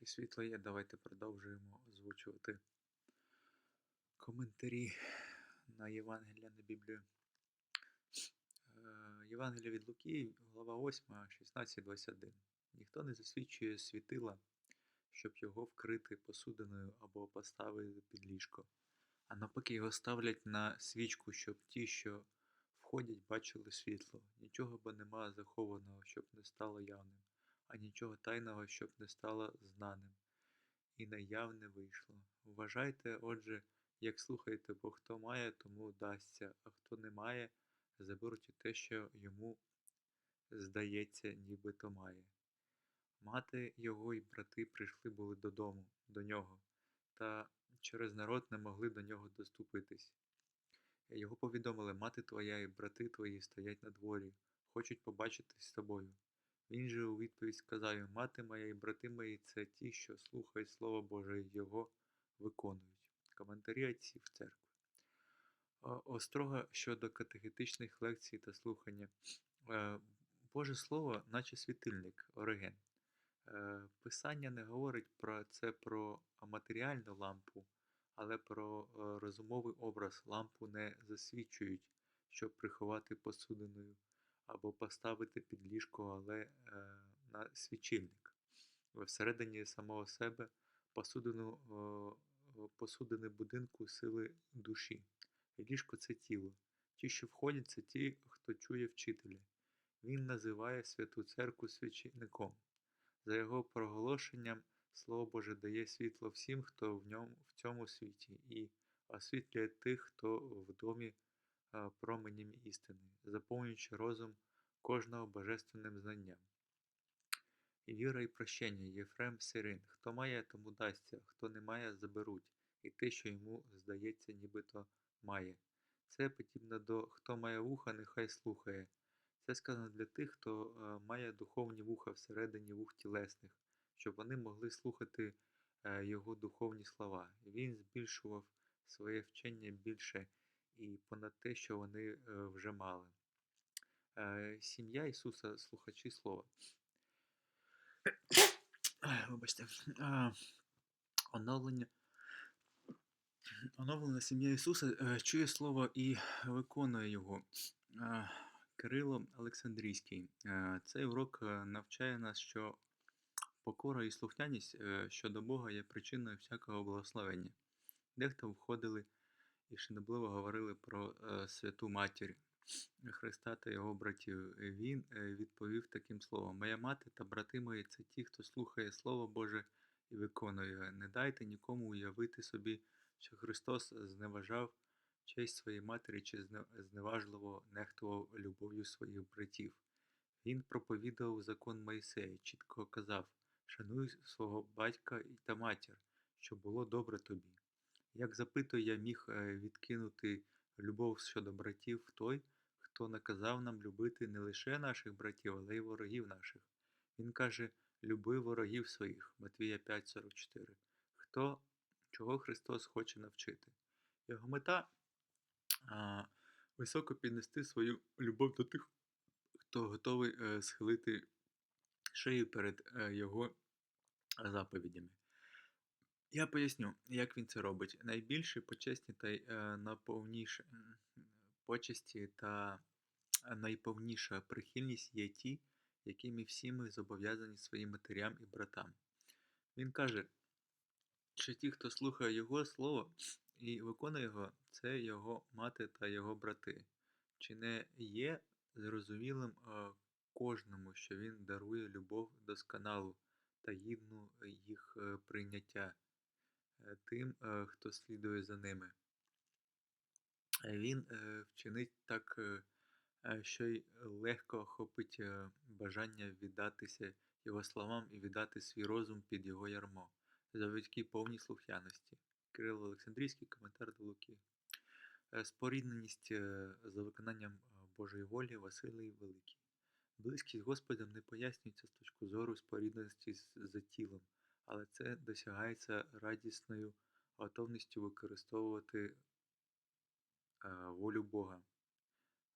Поки світло є, давайте продовжуємо озвучувати коментарі на Євангелія на Біблію. Е, Євангелія від Луки, глава 8, 16, 21. Ніхто не засвідчує світила, щоб його вкрити посудиною або поставити під ліжко. А навпаки, його ставлять на свічку, щоб ті, що входять, бачили світло. Нічого бо нема захованого, щоб не стало явним, а нічого тайного, щоб не стало знаним, і наявне вийшло. Вважайте, отже, як слухаєте, бо хто має, тому дасться, а хто не має, заберуть те, що йому здається, нібито має. Мати його і брати прийшли були додому, до нього, та через народ не могли до нього доступитись. Його повідомили, мати твоя і брати твої стоять на дворі, хочуть побачитись з тобою. Він же у відповідь сказав їм, мати моя і брати мої це ті, що слухають Слово Боже і його виконують. Коментарі отців церкви. Острога щодо катехетичних лекцій та слухання. Е, Боже Слово, наче світильник, Ориген. Е, Писання не говорить про це про матеріальну лампу, але про е, розумовий образ лампу не засвічують, щоб приховати посудиною або поставити під ліжко, але е, на свічильник. Всередині самого себе посудину, е, посудини будинку сили душі. Ліжко це тіло. Ті, що входять, це ті, хто чує вчителя. Він називає Святу Церкву священником. За його проголошенням, Слово Боже дає світло всім, хто в ньому в цьому світі, і освітлює тих, хто в домі а, променем істини, заповнюючи розум кожного божественним знанням. Віра і прощення, Єфрем Сирин. Хто має, тому дасться, хто не має, заберуть, і те, що йому здається, нібито має. Це подібно до хто має вуха, нехай слухає. Це сказано для тих, хто має духовні вуха всередині вух тілесних, щоб вони могли слухати е, його духовні слова. Він збільшував своє вчення більше і понад те, що вони е, вже мали. Е, Сім'я Ісуса, слухачі слова. Вибачте. Оновлення. Оновлена сім'я Ісуса е, чує слово і виконує його. Е, Кирило Олександрійський. Е, Цей урок е, навчає нас, що покора і слухняність е, щодо Бога є причиною всякого благословення. Дехто входили і шанобливо говорили про е, святу матір Христа та його братів. Він е, відповів таким словом: Моя мати та брати мої це ті, хто слухає Слово Боже і виконує. Не дайте нікому уявити собі, що Христос зневажав честь своєї матері чи зневажливо нехтував любов'ю своїх братів. Він проповідував закон Мойсея, чітко казав: Шануй свого батька та матір, що було добре тобі. Як запитую, я міг е, відкинути любов щодо братів той, хто наказав нам любити не лише наших братів, але й ворогів наших. Він каже: люби ворогів своїх, Матвія 5,44. Хто, чого Христос хоче навчити? Його мета а, високо піднести свою любов до тих, хто готовий е, схилити шию перед е, його заповідями. Я поясню, як він це робить. Найбільші почесні та е, почесті та е, найповніша прихильність є ті, якими всі ми зобов'язані своїм матерям і братам. Він каже, що ті, хто слухає Його слово і виконує його, це його мати та його брати. Чи не є зрозумілим е, кожному, що він дарує любов досконалу та гідну їх е, прийняття тим, е, хто слідує за ними? Е, Він е, вчинить так, е, е, що й легко охопить е, бажання віддатися його словам і віддати свій розум під його ярмо, завдяки повній слухняності. Кирило Олександрійський, коментар до Луки. Е, Спорідненість е, за виконанням е, Божої волі Василій Великий. Близькість з Господом не пояснюється з точки зору спорідненості за тілом, але це досягається радісною готовністю використовувати е, волю Бога.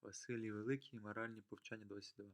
Василій Великий, моральні повчання 22.